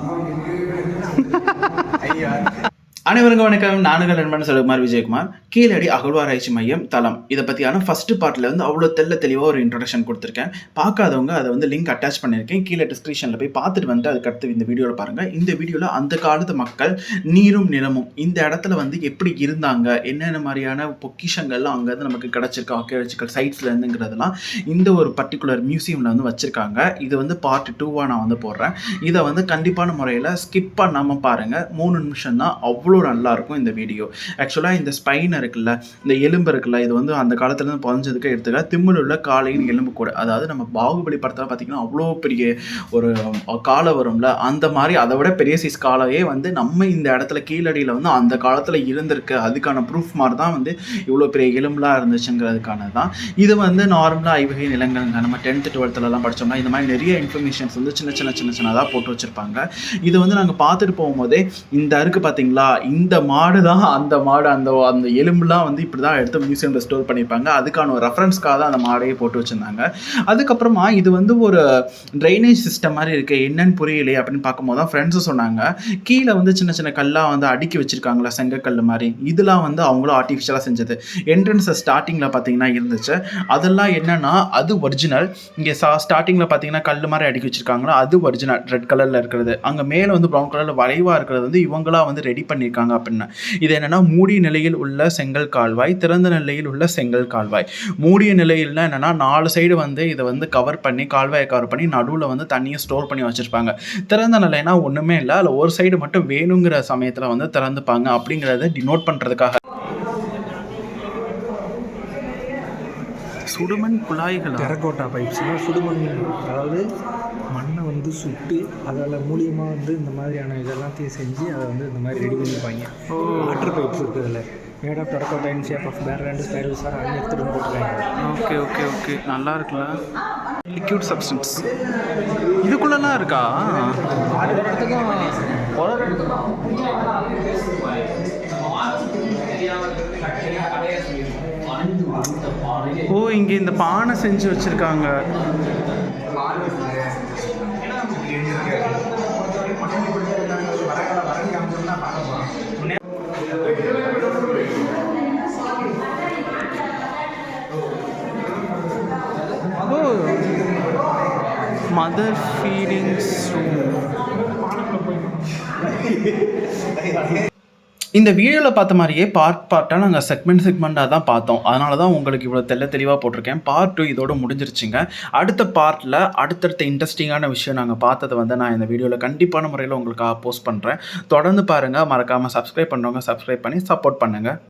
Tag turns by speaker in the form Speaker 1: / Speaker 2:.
Speaker 1: 然后有一 哎呀 அனைவருக்கும் வணக்கம். நானுகள் நண்பன் செல்குமார் விஜயகுமார். கீழடி அகழ்வாராய்ச்சி மையம் தளம். இதை பற்றியான ஃபஸ்ட்டு பார்ட்டில் வந்து அவ்வளோ தெல்ல தெளிவாக ஒரு இன்ட்ரடக்ஷன் கொடுத்துருக்கேன். பார்க்காதவங்க அதை வந்து லிங்க் அட்டாச் பண்ணியிருக்கேன். கீழே டிஸ்கிரிப்ஷனில் போய் பார்த்துட்டு வந்துட்டு அதுக்கடுத்து இந்த வீடியோவில் பாருங்கள் இந்த வீடியோவில் அந்த காலத்து மக்கள் நீரும் நிலமும் இந்த இடத்துல வந்து எப்படி இருந்தாங்க? என்னென்ன மாதிரியான பொக்கிஷங்கள்லாம் அங்கேருந்து நமக்கு கிடச்சிருக்கு? ஆக்கியாலஜிக்கல் சைட்ஸ்லேருந்துங்கிறதுலாம் இந்த ஒரு பர்டிகுலர் மியூசியமில் வந்து வச்சுருக்காங்க. இது வந்து பார்ட் டூவாக நான் வந்து போடுறேன். இதை வந்து கண்டிப்பான முறையில் ஸ்கிப் பண்ணாமல் பாருங்கள் மூணு நிமிஷம் தான் அவ்வளோ அவ்வளோ நல்லாயிருக்கும் இந்த வீடியோ. ஆக்சுவலாக இந்த ஸ்பைன் இருக்குல்ல இந்த எலும்பு இருக்குல்ல இது வந்து அந்த காலத்துலேருந்து பதிஞ்சதுக்கு எடுத்துக்க திம்மில் உள்ள காலையின் எலும்பு கூட. அதாவது நம்ம பாகுபலி படத்தில் பார்த்திங்கன்னா அவ்வளோ பெரிய ஒரு காலை வரும்ல அந்த மாதிரி அதை விட பெரிய சைஸ் காலையே வந்து நம்ம இந்த இடத்துல கீழடியில் வந்து அந்த காலத்தில் இருந்திருக்கு. அதுக்கான ப்ரூஃப் மாதிரி தான் வந்து இவ்வளோ பெரிய எலும்புலாம் இருந்துச்சுங்கிறதுக்கான தான் இது வந்து நார்மலாக ஐவகை நிலங்கள் நம்ம டென்த்து டுவெல்த்துலலாம் படித்தோம்னா இந்த மாதிரி நிறைய இன்ஃபர்மேஷன்ஸ் வந்து சின்ன சின்ன சின்ன சின்னதாக போட்டு வச்சுருப்பாங்க. இது வந்து நாங்கள் பார்த்துட்டு போகும்போதே இந்த அருக்கு பார்த்தீங்களா இந்த மாடு தான் அந்த மாடு அந்த அந்த எலும்புலாம் வந்து இப்படி தான் எடுத்து மியூசியமில் ஸ்டோர் பண்ணியிருப்பாங்க. அதுக்கான ஒரு ரெஃபரன்ஸ்க்காக தான் அந்த மாடையே போட்டு வச்சுருந்தாங்க. அதுக்கப்புறமா இது வந்து ஒரு ட்ரைனேஜ் சிஸ்டம் மாதிரி இருக்கு. என்னன்னு புரியலையே அப்படின்னு பார்க்கும்போது தான் ஃப்ரெண்ட்ஸும் சொன்னாங்க. கீழே வந்து சின்ன சின்ன கல்லாக வந்து அடுக்கி வச்சுருக்காங்களா செங்கக்கல் மாதிரி. இதெல்லாம் வந்து அவங்களும் ஆர்டிஃபிஷியலாக செஞ்சது. என்ட்ரன்ஸை ஸ்டார்டிங்கில் பார்த்தீங்கன்னா இருந்துச்சு. அதெல்லாம் என்னன்னா அது ஒரிஜினல் இங்கே சா ஸ்டார்டிங்கில் பார்த்தீங்கன்னா கல் மாதிரி அடுக்கி வச்சிருக்காங்களா அது ஒரிஜினல் ரெட் கலரில் இருக்கிறது. அங்கே மேலே வந்து ப்ரௌன் கலரில் வளைவாக இருக்கிறது வந்து இவங்களா வந்து ரெடி பண்ணி பண்ணியிருக்காங்க அப்படின்னா. இது என்னென்னா மூடிய நிலையில் உள்ள செங்கல் கால்வாய் திறந்த நிலையில் உள்ள செங்கல் கால்வாய். மூடிய நிலையில்னா என்னன்னா நாலு சைடு வந்து இதை வந்து கவர் பண்ணி கால்வாயை கவர் பண்ணி நடுவில் வந்து தண்ணியை ஸ்டோர் பண்ணி வச்சுருப்பாங்க. திறந்த நிலைனா ஒன்றுமே இல்லை அதில் ஒரு சைடு மட்டும் வேணுங்கிற சமயத்தில் வந்து திறந்துப்பாங்க அப்படிங்கிறத டினோட் பண்ணுறதுக்காக சுடுமண் குழாய்கள்?
Speaker 2: டெரகோட்டா பைப்ஸ்னால் சுடுமண் அதாவது மண்ணை வந்து சுட்டு அதில் மூலியமாக வந்து இந்த மாதிரியான இதெல்லாத்தையும் செஞ்சு அதை வந்து இந்த மாதிரி ரெடி பண்ணிப்பாங்க. வாட்டர் பைப்ஸ் இருக்குது அதில். Made of terracotta in shape of pear and spiral sir அங்கே எடுத்துகிட்டு போட்டுருக்காங்க.
Speaker 1: Okay okay okay. நல்லா இருக்குல்ல? லிக்யூட் சப்ஸ்டன்ஸ் இதுக்குள்ளலாம் இருக்கா? ஓ இங்கே இந்த பானை செஞ்சு வச்சிருக்காங்க. ஓ மதர் ஃபீடிங்ஸ் இந்த வீடியோவில் பார்த்த மாதிரியே பார்ட் பார்ட்டாக நாங்கள் செக்மெண்ட் செக்மெண்ட்டாக தான் பார்த்தோம். அதனால தான் உங்களுக்கு இவ்வளோ தெல்ல தெளிவாக போட்டிருக்கேன். பார்ட் டூ இதோட முடிஞ்சிருச்சுங்க. அடுத்த பார்ட்டில் அடுத்தடுத்த இன்ட்ரெஸ்டிங்கான விஷயம் நாங்கள் பார்த்ததை வந்து நான் இந்த வீடியோவில் கண்டிப்பான முறையில் உங்களுக்காக போஸ்ட் பண்ணுறேன் தொடர்ந்து பாருங்கள் மறக்காமல் சப்ஸ்கிரைப் பண்ணுறவங்க சப்ஸ்கிரைப் பண்ணி சப்போர்ட் பண்ணுங்கள்